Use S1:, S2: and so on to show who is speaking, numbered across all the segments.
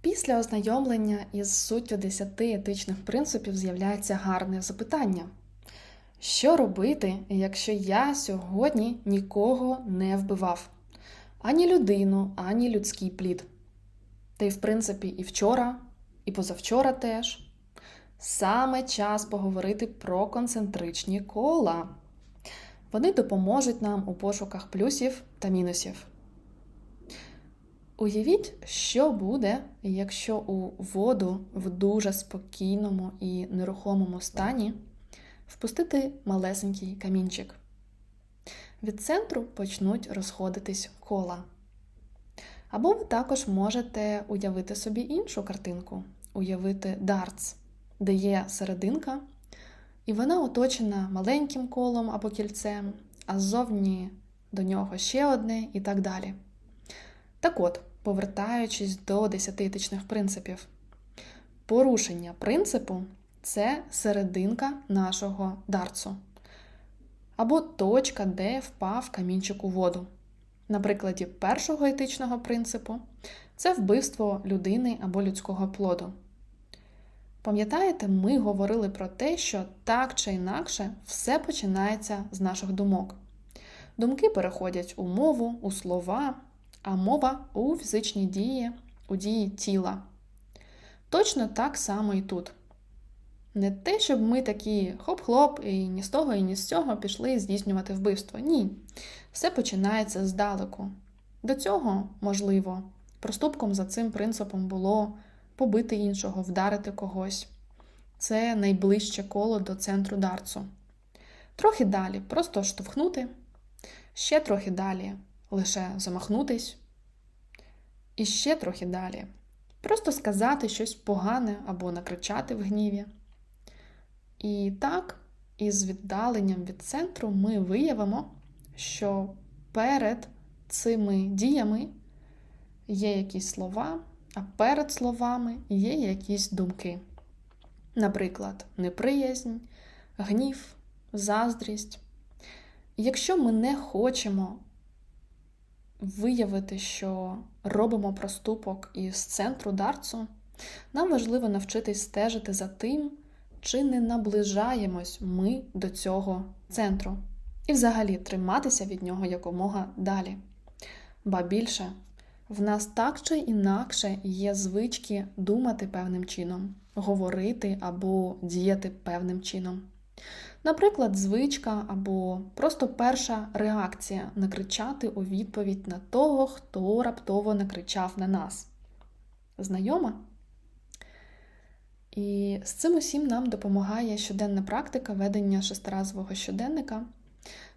S1: Після ознайомлення із суттю 10 етичних принципів з'являється гарне запитання. Що робити, якщо я сьогодні нікого не вбивав? Ані людину, ані людський плід. Та й, в принципі, і вчора, і позавчора теж. Саме час поговорити про концентричні кола. Вони допоможуть нам у пошуках плюсів та мінусів. Уявіть, що буде, якщо у воду в дуже спокійному і нерухомому стані впустити малесенький камінчик. Від центру почнуть розходитись кола. Або ви також можете уявити собі іншу картинку, уявити дартс, де є серединка, і вона оточена маленьким колом або кільцем, а ззовні до нього ще одне і так далі. Так от, повертаючись до 10 етичних принципів, порушення принципу це серединка нашого дарцу, або точка, де впав камінчик у воду. На прикладі першого етичного принципу це вбивство людини або людського плоду. Пам'ятаєте, ми говорили про те, що так чи інакше все починається з наших думок. Думки переходять у мову, у слова, а мова у фізичні дії, у дії тіла. Точно так само і тут. Не те, щоб ми такі хоп-хлоп, і ні з того, і ні з цього пішли здійснювати вбивство. Ні. Все починається здалеку. До цього, можливо, проступком за цим принципом було побити іншого, вдарити когось. Це найближче коло до центру дарцу. Трохи далі просто штовхнути, ще трохи далі лише замахнутись, і ще трохи далі. Просто сказати щось погане або накричати в гніві. І так, із віддаленням від центру ми виявимо, що перед цими діями є якісь слова, а перед словами є якісь думки. Наприклад, неприязнь, гнів, заздрість. Якщо ми не хочемо виявити, що робимо проступок із центру дарцу, нам важливо навчитись стежити за тим, чи не наближаємось ми до цього центру, і взагалі триматися від нього якомога далі. Ба більше, в нас так чи інакше є звички думати певним чином, говорити або діяти певним чином. Наприклад, звичка або просто перша реакція накричати у відповідь на того, хто раптово накричав на нас. Знайома? І з цим усім нам допомагає щоденна практика ведення шестиразового щоденника.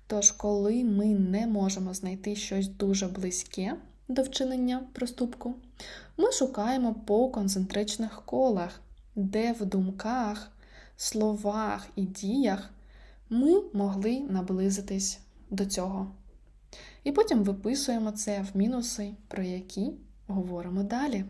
S1: Тож, коли ми не можемо знайти щось дуже близьке до вчинення проступку, ми шукаємо по концентричних колах, де в думках, словах і діях ми могли наблизитись до цього. І потім виписуємо це в мінуси, про які говоримо далі.